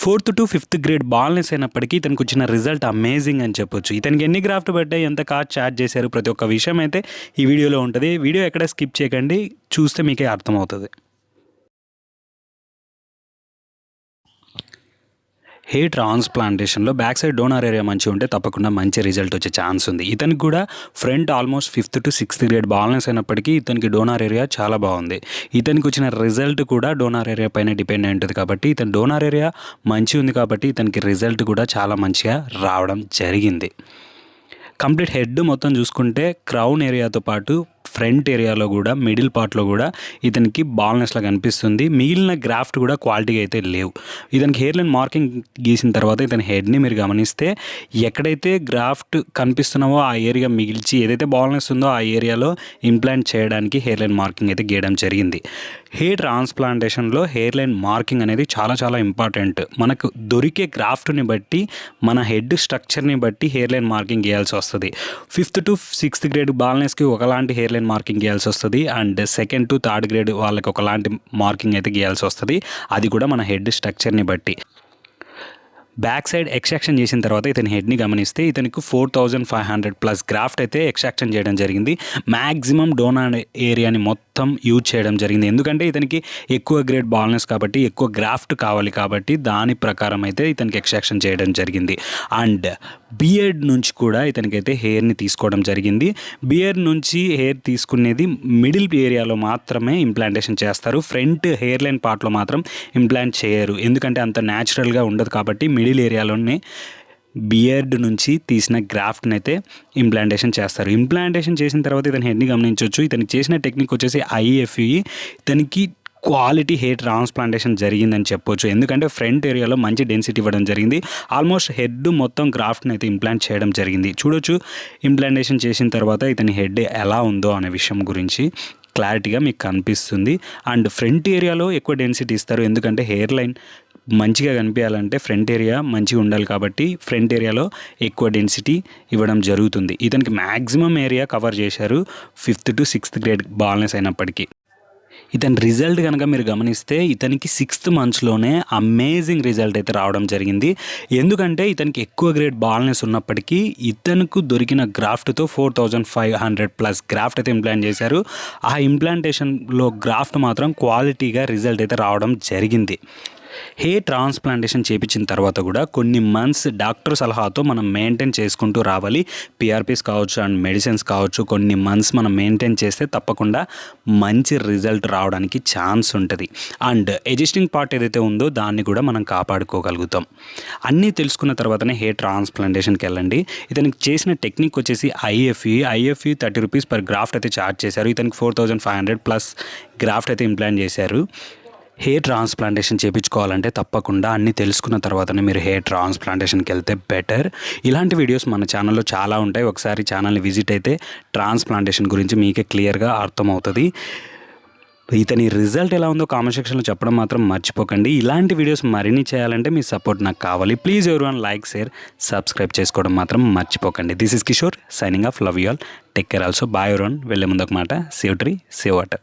Fourth to fifth grade baldness అయినప్పటికీ ఇతనికి వచ్చిన రిజల్ట్ అమేజింగ్ అని చెప్పొచ్చు. ఇతనికి ఎన్ని గ్రాఫ్ట్ పడ్డాయి ఎంత కాస్ట్ చార్జ్ చేశారు ప్రతి ఒక్క విషయం అయితే ఈ వీడియోలో ఉంటుంది. వీడియో ఎక్కడ స్కిప్ చేయకండి చూస్తే మీకే అర్థమవుతుంది. హెయిర్ ట్రాన్స్ప్లాంటేషన్లో బ్యాక్ సైడ్ డోనర్ ఏరియా మంచిగా ఉంటే తప్పకుండా మంచి రిజల్ట్ వచ్చే ఛాన్స్ ఉంది. ఇతనికి కూడా front almost fifth to sixth grade baldness అయినప్పటికీ ఇతనికి డోనార్ ఏరియా చాలా బాగుంది. ఇతనికి వచ్చిన రిజల్ట్ కూడా డోనార్ ఏరియా పైన డిపెండ్ అయి ఉంటుంది కాబట్టి ఇతని డోనార్ ఏరియా మంచి ఉంది కాబట్టి ఇతనికి రిజల్ట్ కూడా చాలా మంచిగా రావడం జరిగింది. కంప్లీట్ హెడ్ మొత్తం చూసుకుంటే క్రౌన్ ఏరియాతో పాటు ఫ్రంట్ ఏరియాలో కూడా మిడిల్ పార్ట్లో కూడా ఇతనికి బాల్నెస్లా కనిపిస్తుంది మిగిలిన గ్రాఫ్ట్ కూడా క్వాలిటీగా అయితే లేవు. ఇతనికి హెయిర్ లైన్ మార్కింగ్ గీసిన తర్వాత ఇతని హెడ్ని మీరు గమనిస్తే ఎక్కడైతే గ్రాఫ్ట్ కనిపిస్తున్నావో ఆ ఏరియా మిగిల్చి ఏదైతే బాల్నెస్ ఉందో ఆ ఏరియాలో ఇంప్లాంట్ చేయడానికి హెయిర్ లైన్ మార్కింగ్ అయితే గీయడం జరిగింది. హెయిర్ ట్రాన్స్ప్లాంటేషన్లో హెయిర్ లైన్ మార్కింగ్ అనేది చాలా చాలా ఇంపార్టెంట్. మనకు దొరికే గ్రాఫ్ట్ని బట్టి మన హెడ్ స్ట్రక్చర్ని బట్టి హెయిర్ లైన్ మార్కింగ్ గీయాల్సి వస్తుంది. ఫిఫ్త్ టు సిక్స్త్ గ్రేడ్ బాల్నెస్కి ఒకలాంటి హెయిర్ లైన్ మార్కింగ్ గీయాల్సి వస్తుంది. And second to third grade వాళ్ళకి ఒకలాంటి మార్కింగ్ అయితే గీయాల్సి వస్తుంది. అది కూడా మన హెడ్ స్ట్రక్చర్ని బట్టి. బ్యాక్ సైడ్ ఎక్స్ట్రాక్షన్ చేసిన తర్వాత ఇతని హెడ్ని గమనిస్తే ఇతనికి four thousand five hundred plus graft అయితే ఎక్స్ట్రాక్షన్ చేయడం జరిగింది. మ్యాక్సిమం డోనా ఏరియాని మొత్తం మొత్తం యూజ్ చేయడం జరిగింది. ఎందుకంటే ఇతనికి ఎక్కువ గ్రేడ్ బాల్నెస్ కాబట్టి ఎక్కువ గ్రాఫ్ట్ కావాలి కాబట్టి దాని ప్రకారం అయితే ఇతనికి ఎక్స్ట్రాక్షన్ చేయడం జరిగింది. అండ్ బియర్డ్ నుంచి కూడా ఇతనికైతే హెయిర్ని తీసుకోవడం జరిగింది. బియర్డ్ నుంచి హెయిర్ తీసుకునేది మిడిల్ ఏరియాలో మాత్రమే ఇంప్లాంటేషన్ చేస్తారు. ఫ్రంట్ హెయిర్ లైన్ పార్ట్లో మాత్రం ఇంప్లాంట్ చేయరు. ఎందుకంటే అంత న్యాచురల్గా ఉండదు కాబట్టి మిడిల్ ఏరియాలోనే బియర్డ్ నుంచి తీసిన గ్రాఫ్ట్ని అయితే ఇంప్లాంటేషన్ చేస్తారు. ఇంప్లాంటేషన్ చేసిన తర్వాత ఇతని హెడ్ని గమనించవచ్చు. ఇతనికి చేసిన టెక్నిక్ వచ్చేసి ఐఎఫ్ఈ ఇతనికి క్వాలిటీ హెయిర్ ట్రాన్స్ప్లాంటేషన్ జరిగిందని చెప్పొచ్చు. ఎందుకంటే ఫ్రంట్ ఏరియాలో మంచి డెన్సిటీ ఇవ్వడం జరిగింది. ఆల్మోస్ట్ హెడ్ మొత్తం గ్రాఫ్ట్ని అయితే ఇంప్లాంట్ చేయడం జరిగింది. చూడొచ్చు ఇంప్లాంటేషన్ చేసిన తర్వాత ఇతని హెడ్ ఎలా ఉందో అనే విషయం గురించి. క్లారిటీగా మీకు కనిపిస్తుంది. అండ్ ఫ్రంట్ ఏరియాలో ఎక్కువ డెన్సిటీ ఇస్తారు. ఎందుకంటే హెయిర్ లైన్ మంచిగా కనిపించాలంటే ఫ్రంట్ ఏరియా మంచిగా ఉండాలి కాబట్టి ఫ్రంట్ ఏరియాలో ఎక్కువ డెన్సిటీ ఇవ్వడం జరుగుతుంది. ఇతనికి మ్యాక్సిమం ఏరియా కవర్ చేశారు fifth to sixth grade baldness అయినప్పటికీ. ఇతని రిజల్ట్ కనుక మీరు గమనిస్తే ఇతనికి సిక్స్త్ మంత్స్లోనే అమేజింగ్ రిజల్ట్ అయితే రావడం జరిగింది. ఎందుకంటే ఇతనికి ఎక్కువ గ్రేడ్ బాల్నెస్ ఉన్నప్పటికీ ఇతనుకు దొరికిన గ్రాఫ్ట్తో four thousand five hundred plus graft అయితే ఇంప్లాంట్ చేశారు. ఆ ఇంప్లాంటేషన్లో గ్రాఫ్ట్ మాత్రం క్వాలిటీగా రిజల్ట్ అయితే రావడం జరిగింది. హెయిర్ ట్రాన్స్ప్లాంటేషన్ చేపించిన తర్వాత కూడా కొన్ని మంత్స్ డాక్టర్ సలహాతో మనం మెయింటైన్ చేసుకుంటూ రావాలి. పిఆర్పీస్ కావచ్చు అండ్ మెడిసిన్స్ కావచ్చు కొన్ని మంత్స్ మనం మెయింటైన్ చేస్తే తప్పకుండా మంచి రిజల్ట్ రావడానికి ఛాన్స్ ఉంటుంది. అండ్ ఎగ్జిస్టింగ్ పార్ట్ ఏదైతే ఉందో దాన్ని కూడా మనం కాపాడుకోగలుగుతాం. అన్నీ తెలుసుకున్న తర్వాతనే హెయిర్ ట్రాన్స్ప్లాంటేషన్కి వెళ్ళండి. ఇతనికి చేసిన టెక్నిక్ వచ్చేసి IFE IFE thirty rupees per graft అయితే ఛార్జ్ చేశారు. ఇతనికి four thousand five hundred plus graft అయితే ఇంప్లాంట్ చేశారు. హెయిర్ ట్రాన్స్ప్లాంటేషన్ చేయించుకోవాలంటే తప్పకుండా అన్నీ తెలుసుకున్న తర్వాతనే మీరు హెయిర్ ట్రాన్స్ప్లాంటేషన్కి వెళ్తే బెటర్ ఇలాంటి వీడియోస్ మన ఛానల్లో చాలా ఉంటాయి. ఒకసారి ఛానల్ని విజిట్ అయితే ట్రాన్స్ప్లాంటేషన్ గురించి మీకే క్లియర్గా అర్థమవుతుంది. ఇతని రిజల్ట్ ఎలా ఉందో కామెంట్ సెక్షన్లో చెప్పడం మాత్రం మర్చిపోకండి. ఇలాంటి వీడియోస్ మరిన్ని చేయాలంటే మీ సపోర్ట్ నాకు కావాలి. ప్లీజ్ ఎవరి వన్ లైక్ షేర్ సబ్స్క్రైబ్ చేసుకోవడం మాత్రం మర్చిపోకండి. This is Kishore signing off love you all take care also bye everyone వెళ్ళే ముందు ఒక మాట. Save tree save water